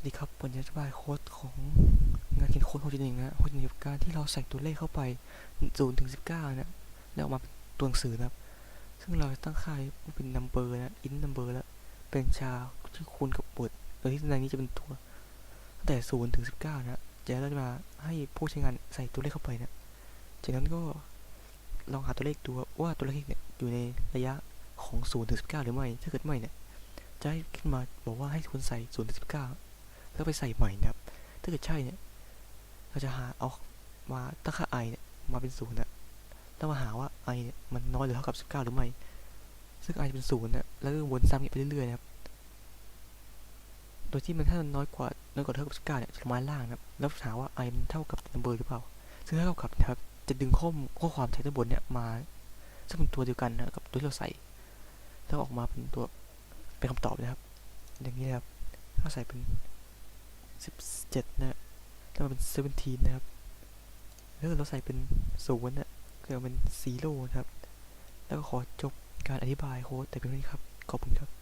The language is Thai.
วัสดีครับวันนี้จะอธิบายโค้ดของงานเขียนโค้ด6.1นะฮะ6.1กับการที่เราใส่ตัวเลขเข้าไป0ถึง19นะแล้วออกมาเป็นตัวหนังสือนะครับ ซึ่งเราจะตั้งค่าเป็น number นะ int number แล้วเป็นชาที่คูณกับบทโดยที่ในนี้จะเป็นตัวตั้งแต่0ถึง19นะจะเราจะมาให้ผู้ใช้งานใส่ตัวเลขเข้าไปนะจากนั้นก็ลองหาตัวเลขดูว่าตัวเลขเนี่ยอยู่ในระยะของ0ถึง19 หรือไม่ ถ้าเกิดไม่เนี่ยจะให้ขึ้นมาบอกว่าให้คุณใส่0ถึง19 แล้วไปใส่ใหม่นะครับ ถ้าเกิดใช่เนี่ย เราจะหาเอามาตั้งค่า i เนี่ยมาเป็นศูนย์นะแล้วมาหาว่า i เนี่ยมันน้อยหรือเท่ากับ 19 หรือไม่ ซึ่ง i จะเป็นศูนย์นะแล้วก็วนซ้ำไปเรื่อยๆนะครับ โดยที่มันถ้ามันน้อยกว่าน้อยกว่าเท่ากับ 19 เนี่ยจะมาล่างนะครับ แล้วหาว่า i มันเท่ากับ number หรือเปล่า ซึ่งถ้าเท่ากับนะครับ จะดึงข้อมข้อความจากด้านบนเนี่ยมา ซึ่งเป็นตัวเดียวกันนะกับตัวที่เราใส่ แล้วออกมาเป็นตัวเป็นคำตอบนะครับ อย่างนี้นะครับถ้าใส่เป็น 17 นะแล้วมันเป็น 17 นะครับแล้วเราใส่เป็น0นะก็เอเป็น 0 นะครับ แล้วก็ขอจบการอธิบายโค้ดแต่เพียงเท่านี้ครับ ขอบคุณครับ